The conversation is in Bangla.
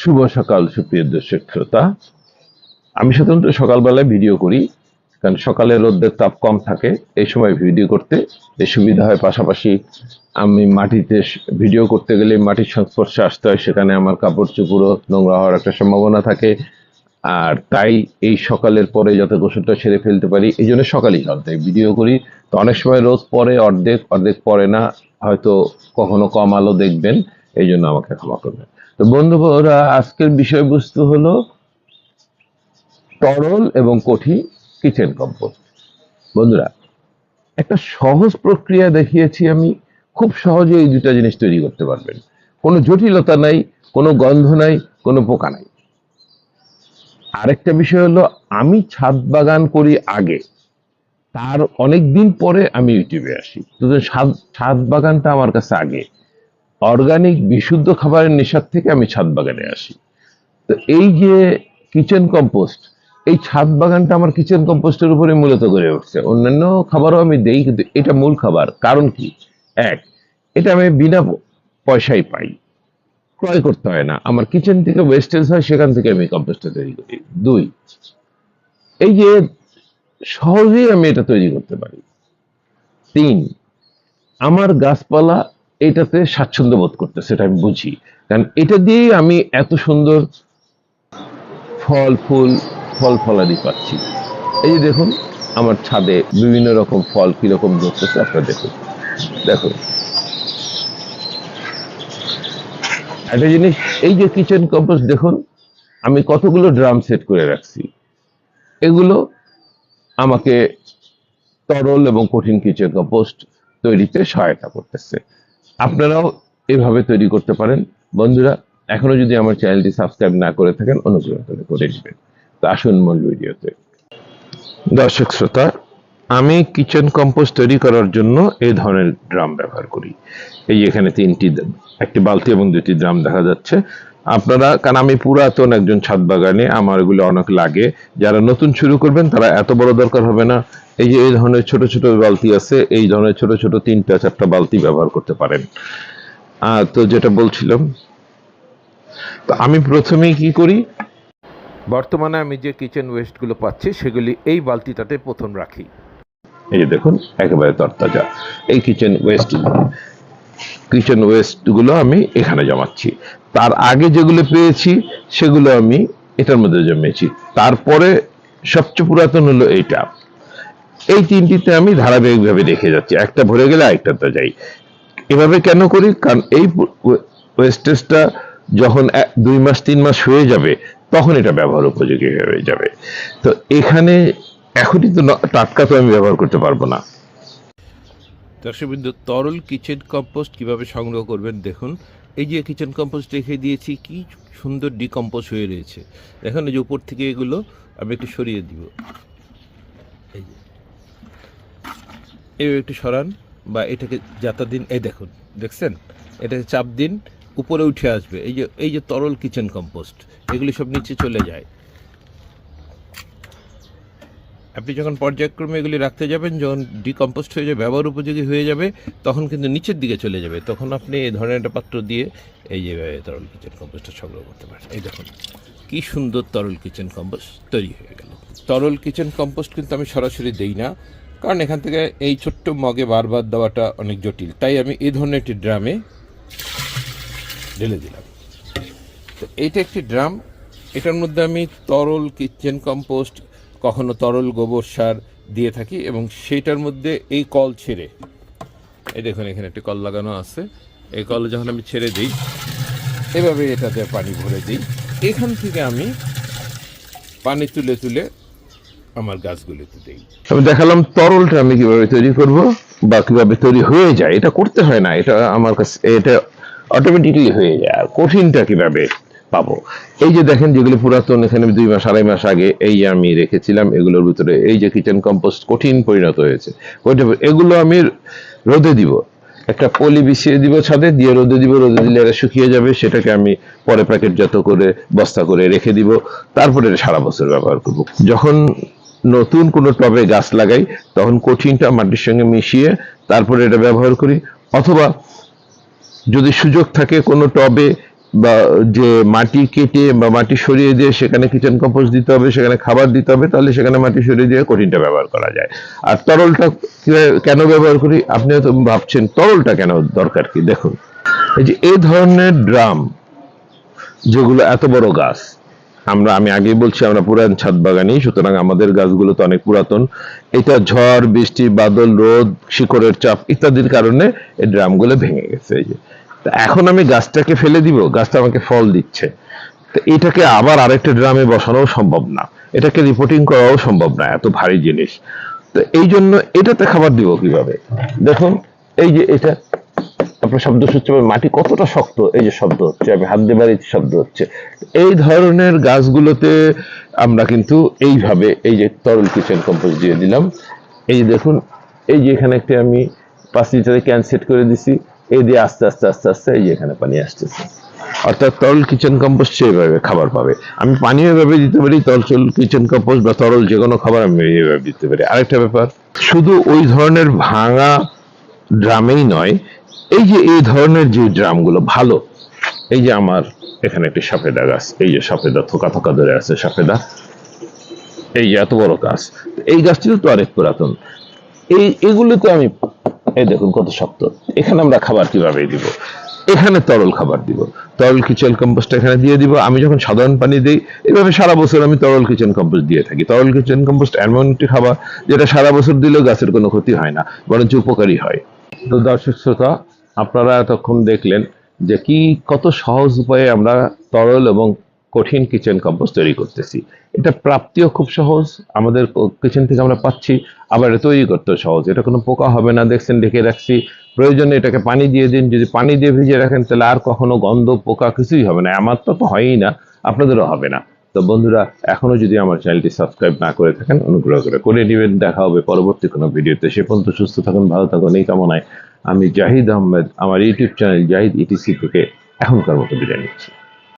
শুভ সকাল, সুপ্রিয় দর্শক শ্রোতা। আমি সাধারণত সকালবেলায় ভিডিও করি, কারণ সকালে রোদের তাপ কম থাকে, এই সময় ভিডিও করতে এই সুবিধা হয়। পাশাপাশি আমি মাটিতে ভিডিও করতে গেলে মাটির সংস্পর্শে আসতে হয়, সেখানে আমার কাপড় চুপুরও নোংরা হওয়ার একটা সম্ভাবনা থাকে। আর তাই এই সকালের পরে যাতে গোসলটা সেরে ফেলতে পারি, এই জন্য সকালেই চলতে ভিডিও করি। তো অনেক সময় রোদ পরে অর্ধেক অর্ধেক পরে না, হয়তো কখনো কম আলো দেখবেন। এই জন্য আমাকে ক্ষমা করবেন। তো বন্ধুরা আজকের বিষয়বস্তু হলো তরল এবং কঠিন কিচেন কম্পোস্ট। বন্ধুরা, একটা সহজ প্রক্রিয়া দেখিয়েছি আমি, খুব সহজে এই দুটা জিনিস তৈরি করতে পারবেন। কোনো জটিলতা নাই, কোনো গন্ধ নাই, কোনো পোকা নাই। আরেকটা বিষয় হলো, আমি ছাদ বাগান করি আগে, তার অনেক দিন পরে আমি ইউটিউবে আসি। তো ছাদ ছাদ বাগানটা আমার কাছে আগে অর্গানিক বিশুদ্ধ খাবারের নেশার থেকে আমি ছাদ বাগানে আসি। তো এই যে কিচেন কম্পোস্ট, এই ছাদ বাগানটা আমার কিচেন কম্পোস্টের উপরে মূলত গড়ে উঠছে। অন্যান্য খাবারও আমি দেই, কিন্তু এটা মূল খাবার। কারণ কি? এক, এটা আমি বিনা পয়সায় পাই। ক্রয় করতে হয় না। আমার কিচেন থেকে ওয়েস্টেজ হয়, সেখান থেকে আমি কম্পোস্টটা তৈরি করি। দুই, এই যে সহজেই আমি এটা তৈরি করতে পারি। তিন, আমার গাছপালা এটাতে স্বাচ্ছন্দ্য বোধ করতে সেটা আমি বুঝি। কারণ এটা দিয়েই আমি এত সুন্দর ফল, ফুল, ফল, ফলাদি পাচ্ছি। এই যে দেখুন, আমার ছাদে বিভিন্ন রকম ফল কীরকম ধরতেছে, আপনারা দেখুন। দেখুন একটা জিনিস, এই যে কিচেন কম্পোস্ট দেখুন, আমি কতগুলো ড্রাম সেট করে রাখছি। এগুলো আমাকে তরল এবং কঠিন কিচেন কম্পোস্ট তৈরিতে সহায়তা করতেছে। আপনারাও এভাবে তৈরি করতে পারেন। বন্ধুরা, এখনও যদি আমার চ্যানেলটি সাবস্ক্রাইব না করে থাকেন, অনুগ্রহ করে করে দেবেন তো আসুন মূল ভিডিওতে। দর্শক শ্রোতা, আমি কিচেন কম্পোজ তৈরি করার জন্য এই ধরনের ড্রাম ব্যবহার করি। এই এখানে তিনটি, একটি বালতি এবং দুটি ড্রাম দেখা যাচ্ছে। আপনারা, কারণ আমি পুরাতন একজন ছাদ বাগানে, আমার এগুলো অনেক লাগে। যারা নতুন শুরু করবেন, তারা এত বড় দরকার হবে না। এই যে, এই ধরনের ছোট ছোট বালতি আছে, এই ধরনের ছোট ছোট তিনটা, চারটা বালতি ব্যবহার করতে পারেন। তো যেটা বলছিলাম, তো আমি প্রথমেই কি করি, বর্তমানে আমি যে কিচেন ওয়েস্টগুলো পাচ্ছি, সেগুলি এই বালতিটাতে প্রথম রাখি। এই যে দেখুন, একেবারে তরতাজা। এই কিচেন ওয়েস্ট কিচেন ওয়েস্টগুলো আমি এখানে জমাচ্ছি। তার আগে যেগুলো পেয়েছি, সেগুলো আমি এটার মধ্যে জমিয়েছি। তারপরে সবচেয়ে পুরাতন হলো এইটা। এই তিনটিতে আমি ধারাবাহিকভাবে রেখে যাচ্ছি। একটা ভরে গেলে আরেকটাতে যাই। এভাবে কেন করি? কারণ এই ওয়েস্টেজটা যখন দুই মাস, তিন মাস হয়ে যাবে, তখন এটা ব্যবহার উপযোগী হয়ে যাবে। তো এখানে এখনই তো টাটকা তো আমি ব্যবহার করতে পারব না। দর্শকবৃন্দ তরল কিচেন কম্পোস্ট কীভাবে সংগ্রহ করবেন দেখুন। এই যে কিচেন কম্পোস্ট রেখে দিয়েছি, কি সুন্দর ডিকম্পোজ হয়ে রয়েছে। দেখুন এই যে উপর থেকে এগুলো আমি একটু সরিয়ে দিব। এই যে। এইভাবে একটু সরান বা এটাকে যাতা দিন। এই দেখুন, দেখছেন? এটাকে চাপ দিন, উপরে উঠে আসবে। এই যে এই যে তরল কিচেন কম্পোস্ট, এগুলি সব নিচে চলে যায়। আপনি যখন পর্যায়ক্রমে এগুলি রাখতে যাবেন, যখন ডিকম্পোস্ট হয়ে যাবে, ব্যবহার উপযোগী হয়ে যাবে, তখন কিন্তু নিচের দিকে চলে যাবে। তখন আপনি এই ধরনের একটা পাত্র দিয়ে এই যে তরল কিচেন কম্পোস্টটা সংগ্রহ করতে পারেন। এই দেখুন, কি সুন্দর তরল কিচেন কম্পোস্ট তৈরি হয়ে গেল। তরল কিচেন কম্পোস্ট কিন্তু আমি সরাসরি দেই না, কারণ এখান থেকে এই ছোট্ট মগে বারবার দেওয়াটা অনেক জটিল। তাই আমি এই ধরনের একটি ড্রামে ঢেলে দিলাম। তো এইটা একটি ড্রাম, এটার মধ্যে আমি তরল কিচেন কম্পোস্ট কখনো তরল গোবর সার দিয়ে থাকি এবং সেইটার মধ্যে এই কল ছেড়ে, এই দেখুন এখানে একটি কল লাগানো আছে। এই কল যখন আমি ছেড়ে দিই, এভাবে এটাতে পানি ভরে দিই। এখান থেকে আমি পানি তুলে তুলে আমার গাছগুলিতে দিই। আমি দেখালাম তরলটা আমি কীভাবে তৈরি করব বা কীভাবে তৈরি হয়ে যায়। এটা করতে হয় না, এটা আমার কাছে, এটা অটোমেটিকলি হয়ে যায়। আর কঠিনটা কীভাবে পাবো। এই যে দেখেন যেগুলো পুরাতন, এখানে দুই মাস, আড়াই মাস আগে এই আমি রেখেছিলাম, এগুলোর ভিতরে এই যে কিচেন কম্পোস্ট কঠিন পরিণত হয়েছে। এগুলো আমি রোদে দিব। একটা পলি বিছিয়ে দিব ছাদে, দিয়ে রোদে দিব, রোদে দিলে এটা শুকিয়ে যাবে, সেটাকে আমি পরে প্যাকেটজাত করে বস্তা করে রেখে দিব। তারপরে সারা বছর ব্যবহার করব। যখন নতুন কোনো টবে গাছ লাগাই, তখন কঠিনটা মাটির সঙ্গে মিশিয়ে তারপরে এটা ব্যবহার করি। অথবা যদি সুযোগ থাকে কোনো টবে বা যে মাটি কেটে বা মাটি সরিয়ে দিয়ে সেখানে কিচেন কম্পোস্ট দিতে হবে, সেখানে খাবার দিতে হবে, তাহলে সেখানে মাটি সরিয়ে দিয়ে কঠিনটা ব্যবহার করা যায়। আর তরলটা কেন ব্যবহার করি? আপনি হয়তো ভাবছেন তরলটা কেন দরকার কি? দেখুন, এই যে এই ধরনের ড্রাম যেগুলো এত বড় গাছ, আমরা, আমি আগেই বলছি আমরা পুরান ছাদ বাগানি সুতরাং আমাদের গাছগুলো তো অনেক পুরাতন। এটা ঝড়, বৃষ্টি, বাদল, রোদ, শিকড়ের চাপ ইত্যাদির কারণে এই ড্রামগুলো ভেঙে গেছে। এই যে তা এখন আমি গাছটাকে ফেলে দিব, গাছটা আমাকে ফল দিচ্ছে। তো এটাকে আবার আরেকটা ড্রামে বসানোও সম্ভব না। এটাকে রিপোর্টিং করাও সম্ভব না, এত ভারী জিনিস। তো এই জন্য এটাতে খাবার দিব কীভাবে? দেখুন, এই যে এটা, আপনার শব্দ পাবেন, মাটি কতটা শক্ত, এই যে শব্দ হচ্ছে, আমি হাত দিয়ে বাড়িতে শব্দ হচ্ছে। এই ধরনের গাছগুলোতে আমরা কিন্তু এইভাবে, এই যে তরল কিচেন কম্পোজ দিয়ে দিলাম। এই যে দেখুন, এই যে এখানে একটা আমি পাঁচ লিটারে ক্যান সেট করে দিছি। এই দিয়ে আস্তে আস্তে আস্তে আস্তে, এই এখানে পানি আসতেছে। অর্থাৎ তরল কিচেন কম্পোস্ট সেইভাবে খাবার পাবে। আমি পানিও এভাবে দিতে পারি, তরল কিচেন কম্পোস্ট বা তরল যে কোনো খাবার আমি এইভাবে দিতে পারি। আরেকটা ব্যাপার, শুধু ওই ধরনের ভাঙা ড্রামেই নয়, এই যে এই ধরনের যে ড্রামগুলো ভালো, এই যে আমার এখানে একটি সফেদা গাছ, এই যে সফেদা থোকা থোকা ধরে আছে সফেদা এই যে এত বড় গাছ, এই গাছটিও তো অনেক পুরাতন। এই এগুলোতে আমি এই দেখুন কত শক্ত। এখানে আমরা খাবার কীভাবে দিব? এখানে তরল খাবার দিব। তরল কিচেন কম্পোস্ট এখানে দিয়ে দিব। আমি যখন সাধারণ পানি দিই এইভাবে সারা বছর আমি তরল কিচেন কম্পোস্ট দিয়ে থাকি। তরল কিচেন কম্পোস্ট এমন একটি খাবার যেটা সারা বছর দিলেও গাছের কোনো ক্ষতি হয় না, বরঞ্চ উপকারী হয়। তো দর্শক শ্রোতা, আপনারা এতক্ষণ দেখলেন যে কি, কত সহজ উপায়ে আমরা তরল এবং কঠিন কিচেন কম্পোস্ট তৈরি করতেছি। এটা প্রাপ্তিও খুব সহজ, আমাদের কিচেন থেকে আমরা পাচ্ছি, আবার তৈরি করতেও সহজ। এটা কোনো পোকা হবে না, দেখছেন, ঢেকে রাখছি। প্রয়োজনে এটাকে পানি দিয়ে দিন, যদি পানি দিয়ে ভিজিয়ে রাখেন, তাহলে আর কখনো গন্ধ, পোকা কিছুই হবে না। আমার তো হয়ই না, আপনাদেরও হবে না। তো বন্ধুরা, এখনও যদি আমার চ্যানেলটি সাবস্ক্রাইব না করে থাকেন, অনুগ্রহ করে করে নেবেন। দেখা হবে পরবর্তী কোনো ভিডিওতে। সে পর্যন্ত সুস্থ থাকুন, ভালো থাকুন। এই কামনায় আমি জাহিদ আহমেদ, আমার ইউটিউব চ্যানেল জাহিদ ইটিসি থেকে এখনকার মতো বিদায় নিচ্ছি।